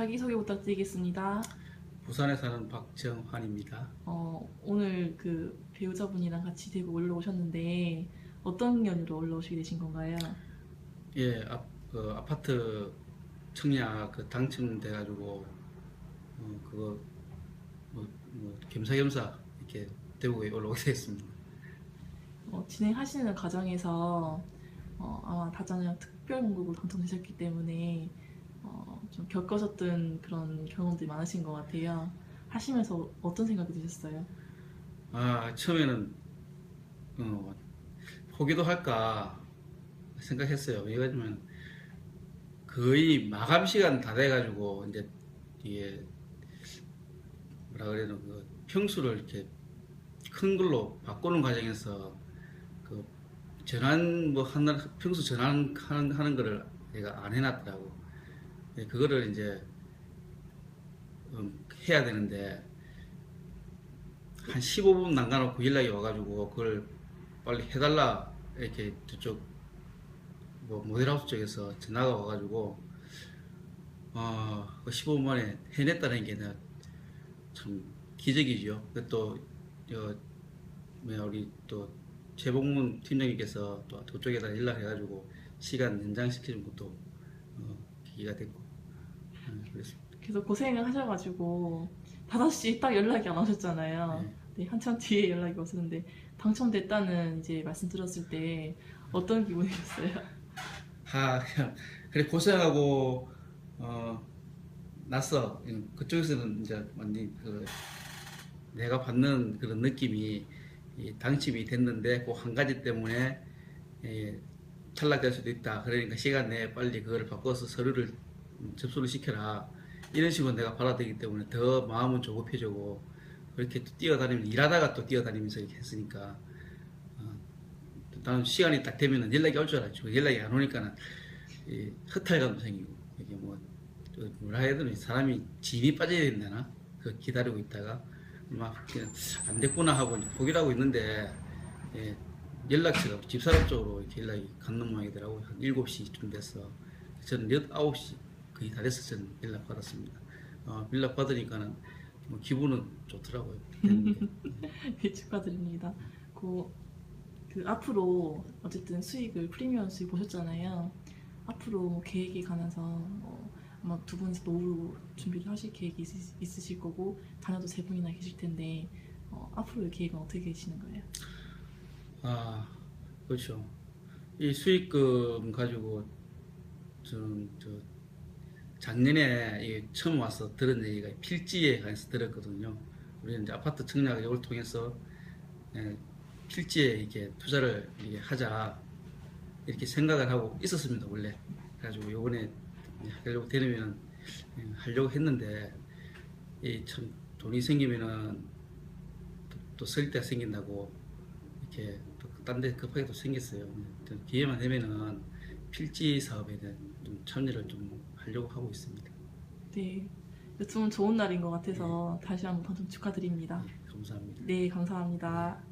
자기소개 부탁드리겠습니다. 부산에 사는 박정환입니다. 어, 오늘 그 배우자분이랑 같이 대구 올라오셨는데 어떤 연유로 올라오시게 되신 건가요? 예, 아, 그 아파트 청약 그 당첨돼가지고 어, 그거 뭐, 뭐 겸사겸사 이렇게 대구에 올라오게 됐습니다. 어, 진행하시는 과정에서 어, 아마 다자녀 특별 공급으로 당첨되셨기 때문에 어, 좀 겪으셨던 그런 경험들이 많으신 것 같아요. 하시면서 어떤 생각이 드셨어요? 아 처음에는 어, 포기도 할까 생각했어요. 왜냐면 거의 마감 시간 다 돼가지고 이제 이게 뭐라 그래야 되나 그 평수를 이렇게 큰 걸로 바꾸는 과정에서 그 전환 뭐 하는 평수 전환 하는, 하는 거를 내가 안 해놨더라고. 예, 그거를 이제 음, 해야 되는데 한 15분 남겨놓고 연락이 와가지고 그걸 빨리 해달라 이렇게 저쪽 뭐 모델하우스 쪽에서 전화가 와가지고 어, 그 15분 만에 해냈다는 게 참 기적이죠. 그또 어, 뭐야 우리 또 재봉문 팀장님께서 또 그쪽에다 연락해가지고 시간 연장시키는 것도 어, 계기가 됐고 어, 그랬습니다. 계속 고생을 하셔가지고 5시 딱 연락이 안 오셨잖아요. 네. 네, 한참 뒤에 연락이 오셨는데 당첨됐다는 이제 말씀 들었을 때 어떤 기분이셨어요? 아 그냥 그래 고생하고 어 났어 음, 그쪽에서는 이제 완전 그 내가 받는 그런 느낌이 이 당첨이 됐는데 그 한 가지 때문에 예, 탈락될 수도 있다 그러니까 시간 내에 빨리 그걸 바꿔서 서류를 접수를 시켜라 이런 식으로 내가 받아들이기 때문에 더 마음은 조급해지고 그렇게 또 뛰어다니면서 일하다가 또 뛰어다니면서 이렇게 했으니까 어, 나는 시간이 딱 되면은 연락이 올 줄 알았죠. 연락이 안 오니까는 이 허탈감도 생기고 이게 뭐또 뭐라 해야 되나 사람이 진이 빠져야 된다나 그 기다리고 있다가 막 그냥 안 됐구나 하고 이제 포기를 하고 있는데 예, 연락처가 집사람 쪽으로 이렇게 연락이 갔는 모양이더라고요. 한 7시쯤 됐어. 저는 9시 거의 다 돼서 저는 연락 받았습니다. 어, 연락 받으니까는 뭐 기분은 좋더라고요. 네, 축하드립니다. 그, 그 앞으로 어쨌든 수익을 프리미엄 수익 보셨잖아요. 앞으로 뭐 계획에 관해서 어, 아마 두 분이서 노후 준비를 하실 계획이 있으, 있으 실 거고 자녀도 세 분이나 계실 텐데 어, 앞으로의 계획은 어떻게 되시는 거예요? 아, 그렇죠. 이 수익금 가지고 저는 저 작년에 이 처음 와서 들은 얘기가 필지에 관해서 들었거든요. 우리는 이제 아파트 청약 이걸 통해서 예, 필지에 이렇게 투자를 이렇게 하자 이렇게 생각을 하고 있었습니다 원래. 그래가지고 요번에 하려고 되면 하려고 했는데 이참 돈이 생기면은 또 쓸 때 생긴다고 이렇게 딴 데 급하게 또 생겼어요. 또 기회만 되면은 필지 사업에 대한 좀 참여를 좀 하려고 하고 있습니다. 네, 요즘은 좋은 날인 것 같아서 다시 한번 당첨 축하드립니다. 네, 감사합니다. 네, 감사합니다.